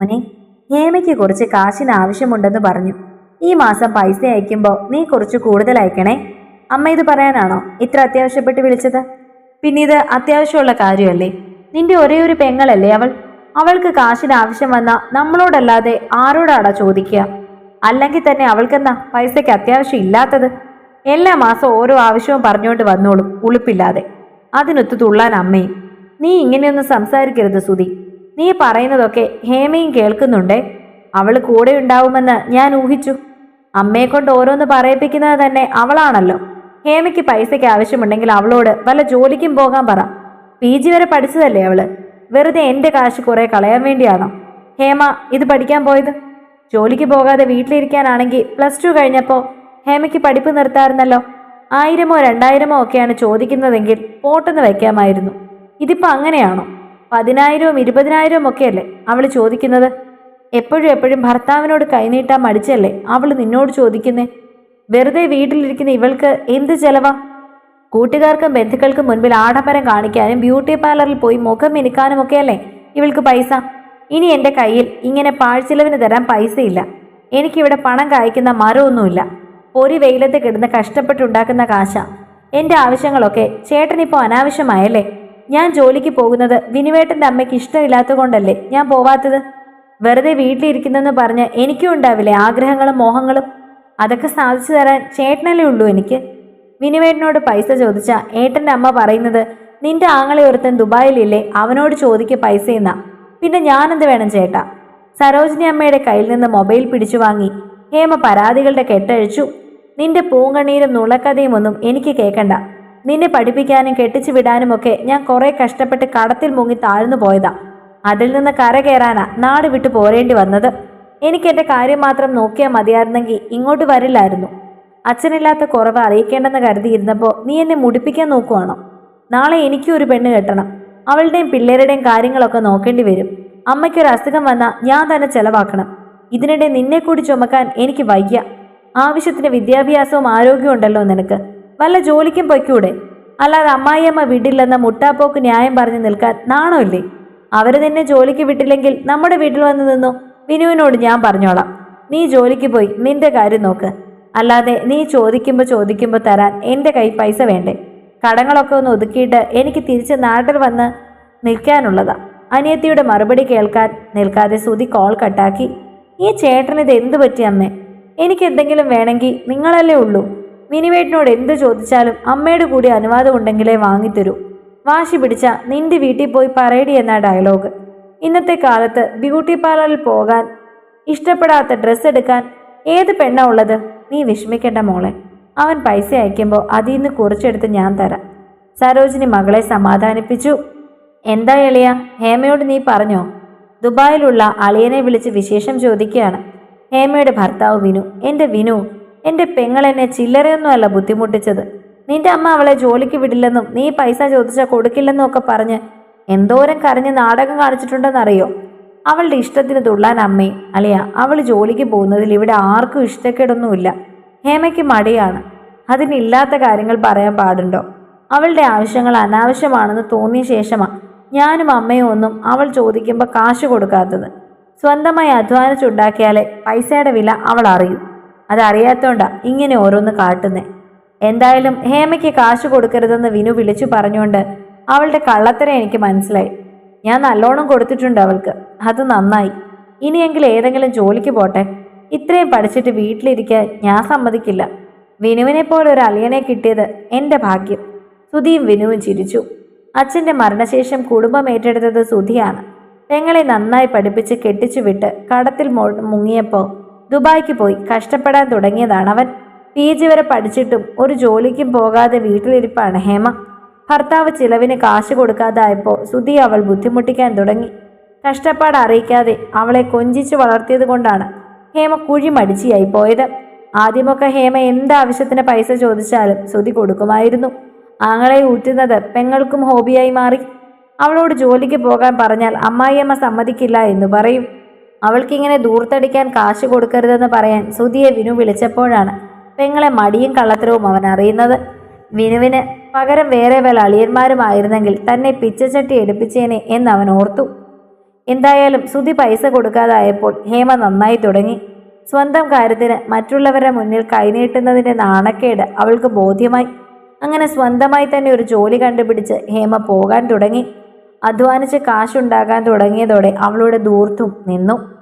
മോനെ ഹേമയ്ക്ക് കുറച്ച് കാശിന് ആവശ്യമുണ്ടെന്ന് പറഞ്ഞു. ഈ മാസം പൈസ അയക്കുമ്പോൾ നീ കുറച്ച് കൂടുതൽ അയക്കണേ? അമ്മ ഇത് പറയാനാണോ ഇത്ര അത്യാവശ്യപ്പെട്ട് വിളിച്ചത്? പിന്നെ ഇത് അത്യാവശ്യമുള്ള കാര്യമല്ലേ? നിന്റെ ഒരേ ഒരു പെങ്ങളല്ലേ അവൾ? അവൾക്ക് കാശിന് ആവശ്യം വന്ന നമ്മളോടല്ലാതെ ആരോടാടാ ചോദിക്കുക? അല്ലെങ്കിൽ തന്നെ അവൾക്കെന്താ പൈസയ്ക്ക് അത്യാവശ്യം ഇല്ലാത്തത്? എല്ലാ മാസവും ഓരോ ആവശ്യവും പറഞ്ഞുകൊണ്ട് വന്നോളും ഉളുപ്പില്ലാതെ. അതിനൊത്തു തുള്ളാൻ അമ്മയും. നീ ഇങ്ങനെയൊന്നും സംസാരിക്കരുത് സുധി. നീ പറയുന്നതൊക്കെ ഹേമയും കേൾക്കുന്നുണ്ടേ. അവൾ കൂടെ ഉണ്ടാവുമെന്ന് ഞാൻ ഊഹിച്ചു. അമ്മയെ കൊണ്ട് ഓരോന്ന് പറയിപ്പിക്കുന്നത് തന്നെ അവളാണല്ലോ. ഹേമയ്ക്ക് പൈസയ്ക്ക് ആവശ്യമുണ്ടെങ്കിൽ അവളോട് വല്ല ജോലിക്കും പോകാൻ പറ. പി. ജി. വരെ പഠിച്ചതല്ലേ അവൾ? വെറുതെ എന്റെ കാശ് കുറെ കളയാൻ വേണ്ടിയാണോ? ഹേമ ഇത് പഠിക്കാൻ പോയത്? ജോലിക്ക് പോകാതെ വീട്ടിലിരിക്കാനാണെങ്കിൽ പ്ലസ് ടു കഴിഞ്ഞപ്പോൾ ഹേമയ്ക്ക് പഠിപ്പ് നിർത്താറുന്നല്ലോ. ആയിരമോ രണ്ടായിരമോ ഒക്കെയാണ് ചോദിക്കുന്നതെങ്കിൽ പോട്ടെന്ന് വയ്ക്കാമായിരുന്നു. ഇതിപ്പോൾ അങ്ങനെയാണോ? പതിനായിരവും ഇരുപതിനായിരവും ഒക്കെയല്ലേ അവൾ ചോദിക്കുന്നത്? എപ്പോഴും എപ്പോഴും ഭർത്താവിനോട് കൈനീട്ടാൻ മടിച്ചല്ലേ അവൾ നിന്നോട് ചോദിക്കുന്നേ? വെറുതെ വീട്ടിലിരിക്കുന്ന ഇവൾക്ക് എന്ത് ചെലവാ? കൂട്ടുകാർക്കും ബന്ധുക്കൾക്കും മുൻപിൽ ആഡംബരം കാണിക്കാനും ബ്യൂട്ടി പാർലറിൽ പോയി മുഖം മിനുക്കാനും ഒക്കെയല്ലേ ഇവൾക്ക് പൈസ? ഇനി എന്റെ കയ്യിൽ ഇങ്ങനെ പാഴ്ചിലവിന് തരാൻ പൈസയില്ല. എനിക്കിവിടെ പണം കായ്ക്കുന്ന മരമൊന്നുമില്ല. ഒരു വെയിലത്ത് കിടന്ന് കഷ്ടപ്പെട്ടുണ്ടാക്കുന്ന കാശ. എന്റെ ആവശ്യങ്ങളൊക്കെ ചേട്ടനിപ്പോൾ അനാവശ്യമായല്ലേ? ഞാൻ ജോലിക്ക് പോകുന്നത് വിനുവേട്ടന്റെ അമ്മയ്ക്ക് ഇഷ്ടമില്ലാത്തതുകൊണ്ടല്ലേ ഞാൻ പോവാത്തത്? വെറുതെ വീട്ടിലിരിക്കുന്നെന്ന് പറഞ്ഞ് എനിക്കും ഉണ്ടാവില്ലേ ആഗ്രഹങ്ങളും മോഹങ്ങളും? അതൊക്കെ സാധിച്ചു തരാൻ ചേട്ടനല്ലേ ഉള്ളൂ എനിക്ക്. വിനുവേട്ടനോട് പൈസ ചോദിച്ച ഏട്ടന്റെ അമ്മ പറയുന്നത് നിന്റെ ആങ്ങളെ ഒരുത്തൻ ദുബായിലില്ലേ അവനോട് ചോദിക്ക് പൈസ എന്നാ. പിന്നെ ഞാനെന്ത് വേണം ചേട്ടാ? സരോജിനി അമ്മയുടെ കയ്യിൽ നിന്ന് മൊബൈൽ പിടിച്ചു വാങ്ങി. ഹേമ പരാതികളുടെ കെട്ടഴിച്ചു. നിന്റെ പൂങ്കണ്ണീരും നുളക്കഥയും ഒന്നും എനിക്ക് കേൾക്കണ്ട നിന്നെ പഠിപ്പിക്കാനും കെട്ടിച്ചു വിടാനും ഒക്കെ ഞാൻ കുറെ കഷ്ടപ്പെട്ട് കടത്തിൽ മുങ്ങി താഴ്ന്നു പോയതാ. അതിൽ നിന്ന് കര കയറാനാ നാട് വിട്ടു പോരേണ്ടി വന്നത്. എനിക്ക് എന്റെ കാര്യം മാത്രം നോക്കിയാൽ മതിയായിരുന്നെങ്കിൽ ഇങ്ങോട്ട് വരില്ലായിരുന്നു. അച്ഛനില്ലാത്ത കുറവ് അറിയിക്കേണ്ടെന്ന് കരുതിയിരുന്നപ്പോൾ നീ എന്നെ മുടിപ്പിക്കാൻ നോക്കുവാണോ? നാളെ എനിക്കും ഒരു പെണ്ണ് കെട്ടണം. അവളുടെയും പിള്ളേരുടെയും കാര്യങ്ങളൊക്കെ നോക്കേണ്ടി വരും. അമ്മയ്ക്കൊരു അസുഖം വന്നാൽ ഞാൻ തന്നെ ചെലവാക്കണം. ഇതിനിടെ നിന്നെ കൂടി ചുമക്കാൻ എനിക്ക് വയ്യ. ആവശ്യത്തിന് വിദ്യാഭ്യാസവും ആരോഗ്യവും ഉണ്ടല്ലോ നിനക്ക്. വല്ല ജോലിക്കും പൊയ്ക്കൂടെ? അല്ലാതെ അമ്മായിയമ്മ വിടില്ലെന്ന മുട്ടാപ്പോക്ക് ന്യായം പറഞ്ഞു നിൽക്കാൻ നാണമില്ലേ അവർ നിന്നെ ജോലിക്ക് വിട്ടില്ലെങ്കിൽ നമ്മുടെ വീട്ടിൽ വന്ന് നിന്നു. വിനുവിനോട് ഞാൻ പറഞ്ഞോളാം. നീ ജോലിക്ക് പോയി നിന്റെ കാര്യം നോക്ക്. അല്ലാതെ നീ ചോദിക്കുമ്പോൾ ചോദിക്കുമ്പോൾ തരാൻ എന്റെ കൈ പൈസ വേണ്ടേ? കടങ്ങളൊക്കെ ഒന്ന് ഒതുക്കിയിട്ട് എനിക്ക് തിരിച്ച് നാട്ടിൽ വന്ന് നിൽക്കാനുള്ളതാ. അനിയത്തിയുടെ മറുപടി കേൾക്കാൻ നിൽക്കാതെ സുതി കോൾ കട്ടാക്കി ഈ ചേട്ടനിത് എന്ത് പറ്റി അമ്മേ? എനിക്ക് വേണമെങ്കിൽ നിങ്ങളല്ലേ ഉള്ളൂ. മിനിവേട്ടിനോട് എന്ത് ചോദിച്ചാലും അമ്മയുടെ കൂടി അനുവാദം ഉണ്ടെങ്കിലേ വാങ്ങിത്തരൂ. വാശി പിടിച്ച നിന്റെ വീട്ടിൽ പോയി പറയടി എന്ന ഡയലോഗ് ഇന്നത്തെ കാലത്ത് ബ്യൂട്ടി പാർലറിൽ പോകാൻ ഇഷ്ടപ്പെടാത്ത ഡ്രസ്സ് എടുക്കാൻ ഏത് പെണ്ണാ ഉള്ളത്? നീ വിഷമിക്കേണ്ട മോളെ. അവൻ പൈസ അയക്കുമ്പോൾ അതിൽ നിന്ന് കുറച്ചെടുത്ത് ഞാൻ തരാം. സരോജിനി മകളെ സമാധാനിപ്പിച്ചു. എന്താ എളിയ? ഹേമയോട് നീ പറഞ്ഞോ? ദുബായിലുള്ള അളിയനെ വിളിച്ച് വിശേഷം ചോദിക്കുകയാണ്. ഹേമയുടെ ഭർത്താവ് വിനു. എന്റെ വിനു എന്റെ പെങ്ങൾ എന്നെ ചില്ലറയൊന്നുമല്ല ബുദ്ധിമുട്ടിച്ചത്. നിന്റെ അമ്മ അവളെ ജോലിക്ക് വിടില്ലെന്നും നീ പൈസ ചോദിച്ചാൽ കൊടുക്കില്ലെന്നും ഒക്കെ പറഞ്ഞ് എന്തോരം കരഞ്ഞ് നാടകം കാണിച്ചിട്ടുണ്ടെന്നറിയോ? അവളുടെ ഇഷ്ടത്തിന് തുള്ളാൻ അമ്മയും അല്ലയാ അവൾ ജോലിക്ക് പോകുന്നതിൽ ഇവിടെ ആർക്കും ഇഷ്ടക്കേടൊന്നുമില്ല. ഹേമയ്ക്ക് മടിയാണ്. അതിനില്ലാത്ത കാര്യങ്ങൾ പറയാൻ പാടുണ്ടോ? അവളുടെ ആവശ്യങ്ങൾ അനാവശ്യമാണെന്ന് തോന്നിയ ശേഷമാണ് ഞാനും അമ്മയും ഒന്നും അവൾ ചോദിക്കുമ്പോൾ കാശ് കൊടുക്കാത്തത്. സ്വന്തമായി അധ്വാനിച്ചുണ്ടാക്കിയാലേ പൈസയുടെ വില അവൾ അറിയൂ. അതറിയാത്തോണ്ടാ ഇങ്ങനെ ഓരോന്ന് കാട്ടുന്നേ. എന്തായാലും ഹേമയ്ക്ക് കാശ് കൊടുക്കരുതെന്ന് വിനു വിളിച്ചു പറഞ്ഞുകൊണ്ട് അവളുടെ കള്ളത്തരം എനിക്ക് മനസ്സിലായി. ഞാൻ നല്ലോണം കൊടുത്തിട്ടുണ്ട് അവൾക്ക്. അത് നന്നായി. ഇനിയെങ്കിലും ഏതെങ്കിലും ജോലിക്ക് പോട്ടെ. ഇത്രയും പഠിച്ചിട്ട് വീട്ടിലിരിക്കാൻ ഞാൻ സമ്മതിക്കില്ല. വിനുവിനെ പോലെ ഒരു അളിയനെ കിട്ടിയത് എന്റെ ഭാഗ്യം. സുധിയും വിനുവും ചിരിച്ചു. അച്ഛന്റെ മരണശേഷം കുടുംബം ഏറ്റെടുത്തത് സുധിയാണ്. പെങ്ങളെ നന്നായി പഠിപ്പിച്ച് കെട്ടിച്ചു വിട്ട് കടത്തിൽ മുങ്ങിയപ്പോൾ ദുബായ്ക്ക് പോയി കഷ്ടപ്പെടാൻ തുടങ്ങിയതാണ് അവൻ പി. ജി. വരെ പഠിച്ചിട്ടും ഒരു ജോലിക്കും പോകാതെ വീട്ടിലിരിപ്പാണ് ഹേമ. ഭർത്താവ് ചിലവിന് കാശ് കൊടുക്കാതായപ്പോൾ സുധി അവൾ ബുദ്ധിമുട്ടിക്കാൻ തുടങ്ങി. കഷ്ടപ്പാട് അറിയിക്കാതെ അവളെ കൊഞ്ചിച്ചു വളർത്തിയത് കൊണ്ടാണ് ഹേമ കുഴി മടിച്ചിയായി പോയത്. ആദ്യമൊക്കെ ഹേമ എന്താവശ്യത്തിന് പൈസ ചോദിച്ചാലും സുധി കൊടുക്കുമായിരുന്നു. ആങ്ങളെ ഊറ്റുന്നത് പെങ്ങൾക്കും ഹോബിയായി മാറി. അവളോട് ജോലിക്ക് പോകാൻ പറഞ്ഞാൽ അമ്മായിയമ്മ സമ്മതിക്കില്ല എന്ന് പറയും. അവൾക്കിങ്ങനെ ദൂർത്തടിക്കാൻ കാശ് കൊടുക്കരുതെന്ന് പറയാൻ സുധിയെ വിനു വിളിച്ചപ്പോഴാണ് പെങ്ങളെ മടിയും കള്ളത്തരവും അവൻ അറിയുന്നത്. വിനുവിന് പകരം വേറെ വല്ല അളിയന്മാരുമായിരുന്നെങ്കിൽ തന്നെ പിച്ചച്ചട്ടി എടുപ്പിച്ചേനെ എന്ന് അവൻ ഓർത്തു. എന്തായാലും സുധി പൈസ കൊടുക്കാതായപ്പോൾ ഹേമ നന്നായി തുടങ്ങി. സ്വന്തം കാര്യത്തിന് മറ്റുള്ളവരുടെ മുന്നിൽ കൈനീട്ടുന്നതിന്റെ നാണക്കേട് അവൾക്ക് ബോധ്യമായി. അങ്ങനെ സ്വന്തമായി തന്നെ ഒരു ജോലി കണ്ടുപിടിച്ച് ഹേമ പോകാൻ തുടങ്ങി. അധ്വാനിച്ച് കാശുണ്ടാക്കാൻ തുടങ്ങിയതോടെ അവളുടെ ദൂർത്തും നിന്നു.